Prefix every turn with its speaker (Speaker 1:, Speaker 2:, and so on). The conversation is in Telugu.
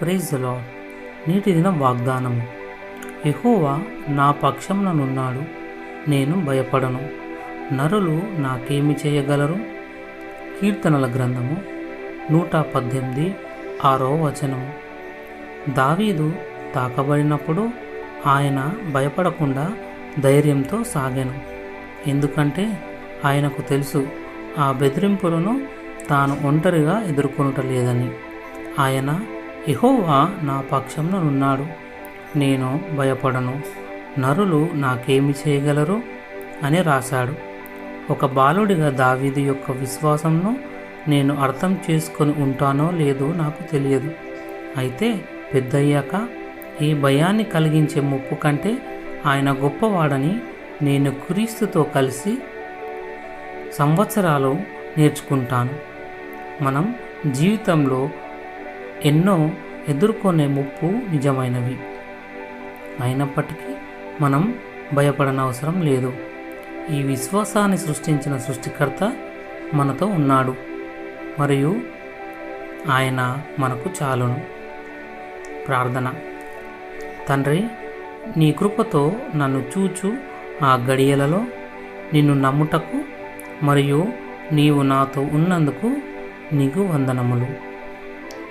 Speaker 1: ప్రైజ్ లాడ్ నేటి దినం వాగ్దానము. యెహోవా నా పక్షంలోనున్నాడు నేను భయపడను. నరులు నాకేమి చేయగలరు? కీర్తనల గ్రంథము నూట పద్దెనిమిది ఆరో వచనము. దావీదు తాకబడినప్పుడు ఆయన భయపడకుండా ధైర్యంతో సాగాను. ఎందుకంటే ఆయనకు తెలుసు ఆ బెదిరింపులను తాను ఒంటరిగా ఎదుర్కొనటలేదని. ఆయన యెహోవా నా పక్షంలో ఉన్నాడు నేను భయపడను. నరులు నాకేమి చేయగలరు? అని రాశాడు. ఒక బాలుడిగా దావీది యొక్క విశ్వాసంను నేను అర్థం చేసుకొని ఉంటానో లేదో నాకు తెలియదు. అయితే పెద్దయ్యాక ఈ భయాన్ని కలిగించే ముప్పు కంటే ఆయన గొప్పవాడని నేను క్రీస్తుతో కలిసి సంవత్సరాలు నేర్చుకుంటాను. మనం జీవితంలో ఎన్నో ఎదుర్కొనే ముప్పు నిజమైనవి. అయినప్పటికీ మనం భయపడనవసరం లేదు. ఈ విశ్వాసాన్ని సృష్టించిన సృష్టికర్త మనతో ఉన్నాడు. మరియు ఆయన మనకు చాలును. ప్రార్థన. తండ్రి నీ కృపతో నన్ను చూచు. ఆ గడియలలో నిన్ను నమ్ముటకు మరియు నీవు నాతో ఉన్నందుకు నీకు వందనములు.